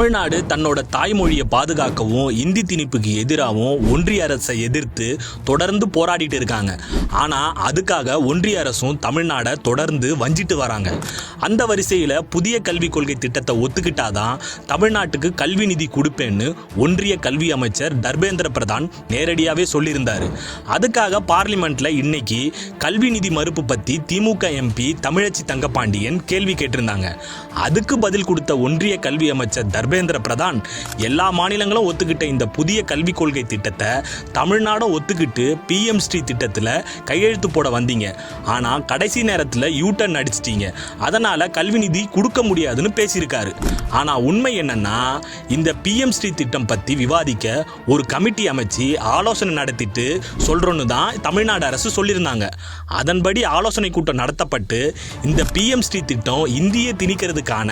தமிழ்நாடு தன்னோட தாய்மொழியை பாதுகாக்கவும் இந்தி திணிப்புக்கு எதிராகவும் ஒன்றிய அரசை எதிர்த்து தொடர்ந்து போராடிட்டு இருக்காங்க. ஆனால் அதுக்காக ஒன்றிய அரசும் தமிழ்நாடை தொடர்ந்து வஞ்சிட்டு வராங்க. அந்த வரிசையில் புதிய கல்விக் கொள்கை திட்டத்தை ஒத்துக்கிட்டாதான் தமிழ்நாட்டுக்கு கல்வி நிதி கொடுப்பேன்னு ஒன்றிய கல்வி அமைச்சர் தர்பேந்திர பிரதான் நேரடியாகவே சொல்லியிருந்தாரு. அதுக்காக பார்லிமெண்ட்ல இன்னைக்கு கல்வி நிதி மறுப்பு பற்றி திமுக எம்பி தமிழச்சி தங்கப்பாண்டியன் கேள்வி கேட்டிருந்தாங்க. அதுக்கு பதில் கொடுத்த ஒன்றிய கல்வி அமைச்சர் தர்மேந்திர பிரதான் எல்லா மாநிலங்களும் ஒத்துக்கிட்ட இந்த புதிய கல்விக் கொள்கை திட்டத்தை தமிழ்நாடும் ஒத்துக்கிட்டு பிஎம் ஸ்ரீ திட்டத்தில் கையெழுத்து போட வந்தீங்க. ஆனால் கடைசி நேரத்தில் யூட்டர்ன் அடிச்சிட்டீங்க. அதனால் கல்வி நிதி கொடுக்க முடியாதுன்னு பேசியிருக்காரு. ஆனால் உண்மை என்னன்னா இந்த பிஎம் ஸ்ரீ திட்டம் பற்றி விவாதிக்க ஒரு கமிட்டி அமைச்சு ஆலோசனை நடத்திட்டு சொல்கிறோன்னு தான் தமிழ்நாடு அரசு சொல்லியிருந்தாங்க. அதன்படி ஆலோசனை கூட்டம் நடத்தப்பட்டு இந்த பிஎம் ஸ்ரீ திட்டம் இந்திய திணிக்கிறதுக்கான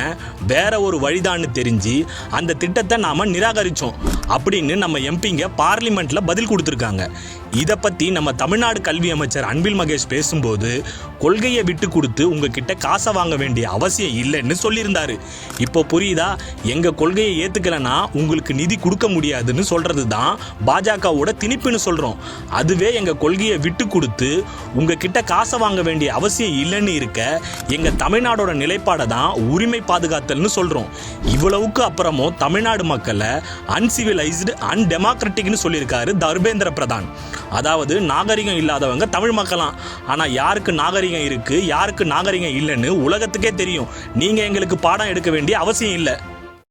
வேற ஒரு வழிதான்னு தெரிஞ்சு அந்த திட்டத்தை நாம் நிராகரித்தோம் அப்படின்னு நம்ம எம்பிங்க பார்லிமெண்ட்டில் பதில் கொடுத்துருக்காங்க. இதை பற்றி நம்ம தமிழ்நாடு கல்வி அமைச்சர் அன்பில் மகேஷ் பேசும்போது கொள்கையை விட்டு கொடுத்து உங்ககிட்ட காசை வாங்க வேண்டிய அவசியம் இல்லைன்னு சொல்லியிருந்தாரு. இப்போ புரியுதா? எங்கள் கொள்கையை ஏற்றுக்கலைன்னா உங்களுக்கு நிதி கொடுக்க முடியாதுன்னு சொல்கிறது தான் பாஜகவோட திணிப்புன்னு சொல்கிறோம் அதுவே எங்கள் கொள்கையை விட்டு கொடுத்து உங்ககிட்ட காசை வாங்க வேண்டிய அவசியம் இல்லைன்னு இருக்க எங்கள் தமிழ்நாடோட நிலைப்பாடை தான் உரிமை பாதுகாத்தல்னு சொல்கிறோம் இவ்வளவுக்கு அப்புறமும் தமிழ்நாடு மக்களை அன்சிவிலைஸ்டு அன்டெமோக்ராட்டிக்னு சொல்லியிருக்காரு தர்மேந்திர பிரதான். அதாவது நாகரிகம் இல்லாதவங்க தமிழ் மக்களாம். ஆனால் யாருக்கு நாகரிகம் இருக்குது யாருக்கு நாகரிகம் இல்லைன்னு உலகத்துக்கே தெரியும். நீங்கள் எங்களுக்கு பாடம் எடுக்க வேண்டிய அவசியம் இல்லை.